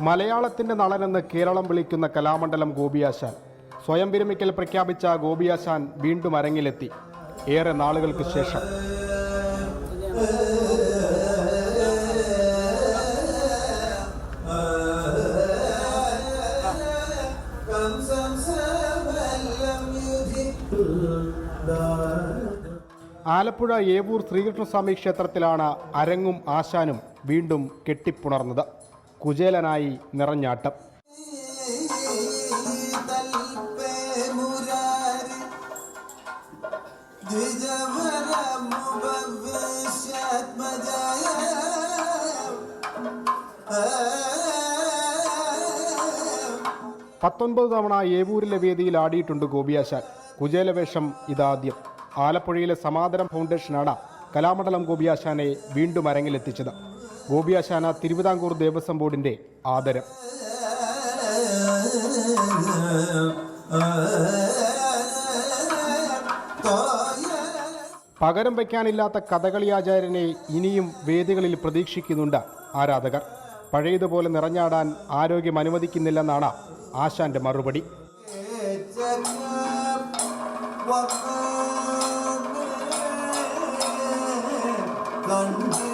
മലയാളത്തിന്റെ നളനെന്ന് കേരളം വിളിക്കുന്ന കലാമണ്ഡലം ഗോപിയാശാൻ. സ്വയം വിരമിക്കൽ പ്രഖ്യാപിച്ച ഗോപിയാശാൻ വീണ്ടും അരങ്ങിലെത്തി. ഏറെ നാളുകൾക്ക് ശേഷം. ആലപ്പുഴ ഏവൂർ ശ്രീകൃഷ്ണസ്വാമി ക്ഷേത്രത്തിലാണ് അരങ്ങും ആശാനും വീണ്ടും കെട്ടിപ്പുണർന്നത്. കുചേലനായി നിറഞ്ഞാട്ടം. പത്തൊൻപത് തവണ ഏവൂരിലെ വേദിയിൽ ആടിയിട്ടുണ്ട് ഗോപിയാശാൻ. കുചേലവേഷം ഇതാദ്യം. ആലപ്പുഴയിലെ സമാധാനം ഫൗണ്ടേഷനാണ് കലാമണ്ഡലം ഗോപിയാശാനെ വീണ്ടും അരങ്ങിലെത്തിച്ചത്. ഗോപിയാശാന തിരുവിതാംകൂർ ദേവസ്വം ബോർഡിന്റെ ആദരം പകരം വയ്ക്കാനില്ലാത്ത കഥകളി ആചാര്യനെ ഇനിയും വേദികളിൽ പ്രതീക്ഷിക്കുന്നുണ്ട് ആരാധകർ പഴയതുപോലെ നിറഞ്ഞാടാൻ ആരോഗ്യം അനുവദിക്കുന്നില്ലെന്നാണ് ആശാന്റെ മറുപടി കണ്ടു